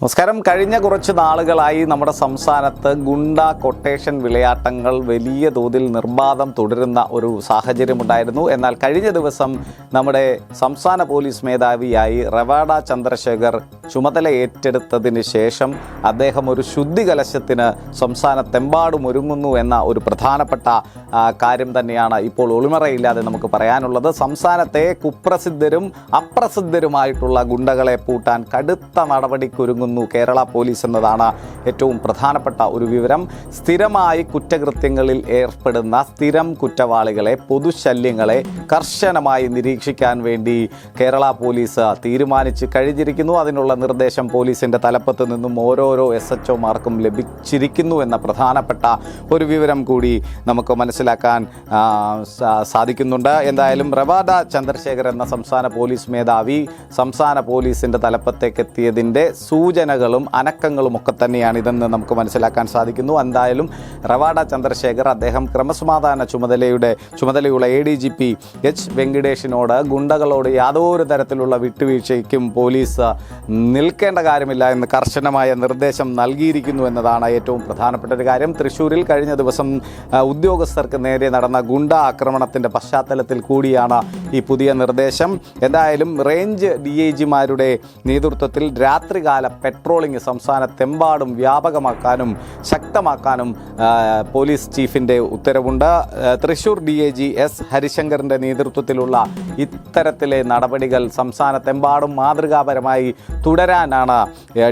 നമസ്കാരം. കഴിഞ്ഞ കുറച്ച് നാളുകളായി നമ്മുടെ സംസ്ഥാനത്ത് ഗുണ്ട കൊട്ടേഷൻ വിളയാട്ടങ്ങൾ വലിയ തോതിൽ നിർബാധം തുടരുന്ന ഒരു സാഹചര്യമുണ്ടായിരുന്നു. എന്നാൽ കഴിഞ്ഞ ദിവസം നമ്മുടെ സംസ്ഥാന പോലീസ് മേധാവിയായി റവാഡ ചന്ദ്രശേഖർ ചുമതല ഏറ്റെടുത്തതിന് ശേഷം അദ്ദേഹം ഒരു ശുദ്ധി കലശത്തിന് സംസ്ഥാനത്തെമ്പാടും ഒരുങ്ങുന്നു എന്ന ഒരു പ്രധാനപ്പെട്ട കാര്യം തന്നെയാണ് ഇപ്പോൾ ഒളിമറയില്ലാതെ നമുക്ക് പറയാനുള്ളത്. സംസ്ഥാനത്തെ കുപ്രസിദ്ധരും അപ്രസിദ്ധരുമായിട്ടുള്ള ഗുണ്ടകളെ പൂട്ടാൻ കടുത്ത നടപടിക്കൊരുങ്ങുന്നു കേരള പോലീസ് എന്നതാണ് ഏറ്റവും പ്രധാനപ്പെട്ട ഒരു വിവരം. സ്ഥിരമായി കുറ്റകൃത്യങ്ങളിൽ ഏർപ്പെടുന്ന സ്ഥിരം കുറ്റവാളികളെ പൊതുശല്യങ്ങളെ കർശനമായി നിരീക്ഷിക്കാൻ വേണ്ടി കേരള പോലീസ് തീരുമാനിച്ച് കഴിഞ്ഞിരിക്കുന്നു. അതിനുള്ള നിർദ്ദേശം പോലീസിന്റെ തലപ്പത്ത് നിന്നും ഓരോരോ എസ് എച്ച് ഒമാർക്കും ലഭിച്ചിരിക്കുന്നു എന്ന പ്രധാനപ്പെട്ട ഒരു വിവരം കൂടി നമുക്ക് മനസ്സിലാക്കാൻ സാധിക്കുന്നുണ്ട്. എന്തായാലും റവാദ ചന്ദ്രശേഖർ എന്ന സംസ്ഥാന പോലീസ് മേധാവി സംസ്ഥാന പോലീസിന്റെ തലപ്പത്തേക്ക് എത്തിയതിന്റെ സൂചനകളും അനക്കങ്ങളും ഒക്കെ തന്നെയാണ് ഇതെന്ന് നമുക്ക് മനസ്സിലാക്കാൻ സാധിക്കുന്നു. എന്തായാലും റവാഡ ചന്ദ്രശേഖർ അദ്ദേഹം ക്രമസമാധാന ചുമതലയുടെ ചുമതലയുള്ള A D G P H വെങ്കിടേഷിനോട് ഗുണ്ടകളോട് യാതൊരു തരത്തിലുള്ള വിട്ടുവീഴ്ചയ്ക്കും പോലീസ് നിൽക്കേണ്ട കാര്യമില്ല എന്ന് കർശനമായ നിർദ്ദേശം നൽകിയിരിക്കുന്നു എന്നതാണ് ഏറ്റവും പ്രധാനപ്പെട്ട ഒരു കാര്യം. തൃശ്ശൂരിൽ കഴിഞ്ഞ ദിവസം ഉദ്യോഗസ്ഥർക്ക് നേരെ നടന്ന ഗുണ്ട ആക്രമണത്തിന്റെ പശ്ചാത്തലത്തിൽ കൂടിയാണ് ഈ പുതിയ നിർദ്ദേശം. എന്തായാലും റേഞ്ച് ഡി ഐ ജിമാരുടെ നേതൃത്വത്തിൽ രാത്രികാല പെട്രോളിംഗ് സംസ്ഥാനത്തെമ്പാടും വ്യാപകമാക്കാനും ശക്തമാക്കാനും പോലീസ് ചീഫിന്റെ ഉത്തരവുണ്ട്. Thrissur D I G S ഹരിശങ്കറിന്റെ നേതൃത്വത്തിലുള്ള ഇത്തരത്തിലെ നടപടികൾ സംസ്ഥാനത്തെമ്പാടും മാതൃകാപരമായി തുടരാനാണ്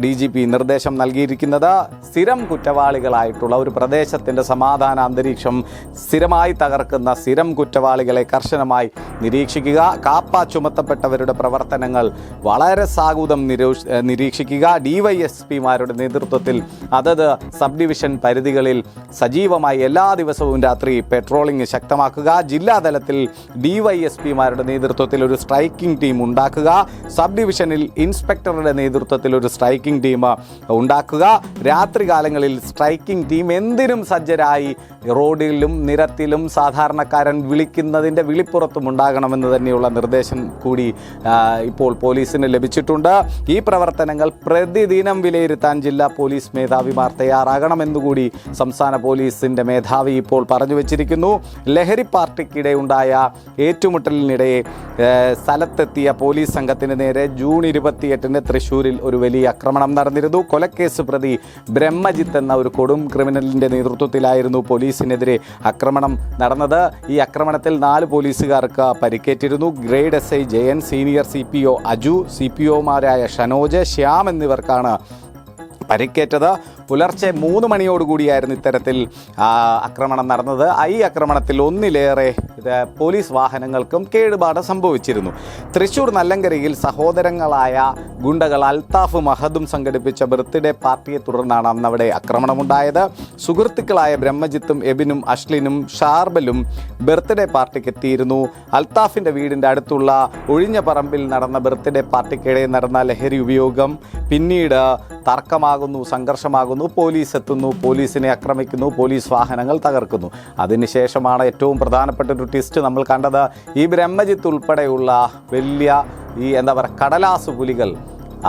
ഡി ജി പി നിർദ്ദേശം നൽകിയിരിക്കുന്നത്. സ്ഥിരം കുറ്റവാളികളായിട്ടുള്ള ഒരു പ്രദേശത്തിന്റെ സമാധാന അന്തരീക്ഷം സ്ഥിരമായി തകർക്കുന്ന സ്ഥിരം കുറ്റവാളികളെ കർശനമായി നിരീക്ഷിക്കുക കാപ്പ ചുമത്തപ്പെട്ടവരുടെ പ്രവർത്തനങ്ങൾ വളരെ സാഗൂതം നിരീക്ഷിക്കുക. ഡി വൈ എസ് പിമാരുടെ നേതൃത്വത്തിൽ അതത് സബ് ഡിവിഷൻ പരിധികളിൽ സജീവമായി എല്ലാ ദിവസവും രാത്രി പെട്രോളിംഗ് ശക്തമാക്കുക. ജില്ലാതലത്തിൽ ഡി വൈ എസ് പിമാരുടെ നേതൃത്വത്തിൽ ഒരു സ്ട്രൈക്കിംഗ് ടീം ഉണ്ടാക്കുക. സബ് ഡിവിഷനിൽ ഇൻസ്പെക്ടറുടെ നേതൃത്വത്തിൽ ഒരു സ്ട്രൈക്കിംഗ് ടീം ഉണ്ടാക്കുക. രാത്രികാലങ്ങളിൽ സ്ട്രൈക്കിംഗ് ടീം എന്തിനും സജ്ജരായി റോഡിലും നിരത്തിലും സാധാരണക്കാരൻ വിളിക്കുന്നതിന്റെ വിളിപ്പുറത്തും ഉണ്ടാകണമെന്ന് തന്നെയുള്ള നിർദ്ദേശം കൂടി ഇപ്പോൾ പോലീസിന് ലഭിച്ചിട്ടുണ്ട്. ഈ പ്രവർത്തനങ്ങൾ പ്രതിദിനം വിലയിരുത്താൻ ജില്ലാ പോലീസ് മേധാവിമാർ തയ്യാറാകണമെന്നുകൂടി സംസ്ഥാന പോലീസിന്റെ മേധാവി ഇപ്പോൾ പറഞ്ഞു വച്ചിരിക്കുന്നു. ലഹരി പാർട്ടിക്കിടെ ഉണ്ടായ ഏറ്റുമുട്ടലിനിടെ സ്ഥലത്തെത്തിയ പോലീസ് സംഘത്തിന് നേരെ ജൂൺ ഇരുപത്തിയെട്ടിന് തൃശ്ശൂരിൽ ഒരു വലിയ ആക്രമണം നടന്നിരുന്നു. കൊലക്കേസ് പ്രതി ബ്രഹ്മജിത്ത് എന്ന ഒരു കൊടും ക്രിമിനലിന്റെ നേതൃത്വത്തിലായിരുന്നു പോലീസിനെതിരെ ആക്രമണം നടന്നത്. ഈ ആക്രമണത്തിൽ നാല് പോലീസുകാർക്ക് പരിക്കേറ്റിരുന്നു grade S I Jayan senior C P O Aju C P ഒമാരായ Shanoj Shyam എന്നിവർക്കാണ് പരിക്കേറ്റത്. പുലർച്ചെ മൂന്ന് മണിയോടുകൂടിയായിരുന്നു ഇത്തരത്തിൽ ആക്രമണം നടന്നത്. ഈ ആക്രമണത്തിൽ ഒന്നിലേറെ പോലീസ് വാഹനങ്ങൾക്കും കേടുപാട് സംഭവിച്ചിരുന്നു. തൃശൂർ നല്ലങ്കരയിൽ സഹോദരങ്ങളായ ഗുണ്ടകൾ അൽത്താഫ് മഹദും സംഘടിപ്പിച്ച ബർത്ത്ഡേ പാർട്ടിയെ തുടർന്നാണ് അന്നവിടെ ആക്രമണമുണ്ടായത്. സുഹൃത്തുക്കളായ ബ്രഹ്മജിത്തും എബിനും അഷ്ലിനും ഷാർബലും ബർത്ത്ഡേ പാർട്ടിക്ക് എത്തിയിരുന്നു. അൽത്താഫിന്റെ വീടിന്റെ അടുത്തുള്ള ഒഴിഞ്ഞ പറമ്പിൽ നടന്ന ബർത്ത്ഡേ പാർട്ടിക്കിടെ നടന്ന ലഹരി ഉപയോഗം പിന്നീട് തർക്കമാകുന്നു സംഘർഷമാകുന്നു. പോലീസ് എത്തുന്നു പോലീസിനെ ആക്രമിക്കുന്നു പോലീസ് വാഹനങ്ങൾ തകർക്കുന്നു. അതിനുശേഷമാണ് ഏറ്റവും പ്രധാനപ്പെട്ട ഒരു ട്വിസ്റ്റ് നമ്മൾ കണ്ടത്. ഈ ബ്രഹ്മജിത്ത് ഉൾപ്പെടെയുള്ള വലിയ ഈ എന്താ പറയുക കടലാസ് പുലികൾ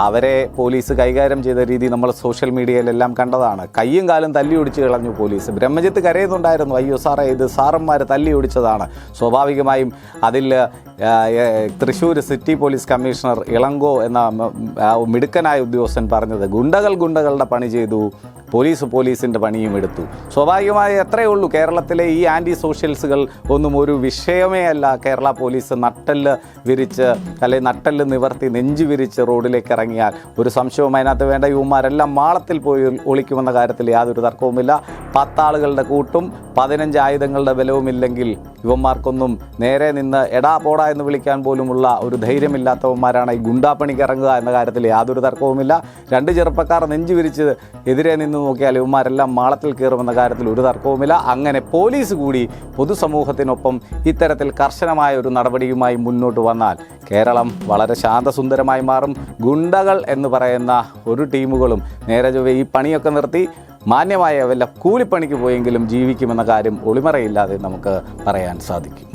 അവരെ പോലീസ് കൈകാര്യം ചെയ്ത രീതി നമ്മൾ സോഷ്യൽ മീഡിയയിലെല്ലാം കണ്ടതാണ്. കയ്യും കാലും തല്ലി ഒടിച്ച് കളഞ്ഞു പോലീസ്. ബ്രഹ്മജിത്ത് കരയുന്നുണ്ടായിരുന്നു അയ്യോ സാറേ ഇത് സാറന്മാർ തല്ലി ഒടിച്ചതാണ്. സ്വാഭാവികമായും അതിൽ Thrissur city police commissioner Ilango എന്ന മിടുക്കനായ ഉദ്യോഗസ്ഥൻ പറഞ്ഞത് ഗുണ്ടകൾ ഗുണ്ടകളുടെ പണി ചെയ്തു പോലീസ് പോലീസിന്റെ പണിയും എടുത്തു. സ്വാഭാവികമായി എത്രയേ ഉള്ളൂ. കേരളത്തിലെ ഈ ആന്റി സോഷ്യൽസുകൾ ഒന്നും ഒരു വിഷയമേ അല്ല. കേരള പോലീസ് നട്ടൽ വിരിച്ച് അല്ലെങ്കിൽ നട്ടൽ നിവർത്തി നെഞ്ചു വിരിച്ച് റോഡിലേക്ക് ഇറങ്ങിയാൽ ഒരു സംശയവും അതിനകത്ത് വേണ്ട. യുവമാരെല്ലാം മാളത്തിൽ പോയി ഒളിക്കുമെന്ന കാര്യത്തിൽ യാതൊരു തർക്കവുമില്ല. പത്താളുകളുടെ കൂട്ടും പതിനഞ്ച് ആയുധങ്ങളുടെ ബലവുമില്ലെങ്കിൽ യുവന്മാർക്കൊന്നും നേരെ നിന്ന് എടാ പോടാ എന്ന് വിളിക്കാൻ പോലുമുള്ള ഒരു ധൈര്യമില്ലാത്തവന്മാരാണ് ഈ ഗുണ്ടാപ്പണിക്ക് ഇറങ്ങുക എന്ന കാര്യത്തിൽ യാതൊരു തർക്കവുമില്ല. രണ്ട് ചെറുപ്പക്കാർ നെഞ്ചു വിരിച്ച് എതിരെ നിന്ന് നോക്കിയാൽ ഇവന്മാരെല്ലാം മാളത്തിൽ കയറുമെന്ന കാര്യത്തിൽ ഒരു തർക്കവുമില്ല. അങ്ങനെ പോലീസ് കൂടി പൊതുസമൂഹത്തിനൊപ്പം ഇത്തരത്തിൽ കർശനമായ ഒരു നടപടിയുമായി മുന്നോട്ട് വന്നാൽ കേരളം വളരെ ശാന്തസുന്ദരമായി മാറും. ഗുണ്ടകൾ എന്ന് പറയുന്ന ഒരു ടീമുകളും നേരെ ഈ പണിയൊക്കെ നിർത്തി മാന്യമായ വല്ല കൂലിപ്പണിക്ക് പോയെങ്കിലും ജീവിക്കുമെന്ന കാര്യം ഒളിമറയില്ലാതെ നമുക്ക് പറയാൻ സാധിക്കും.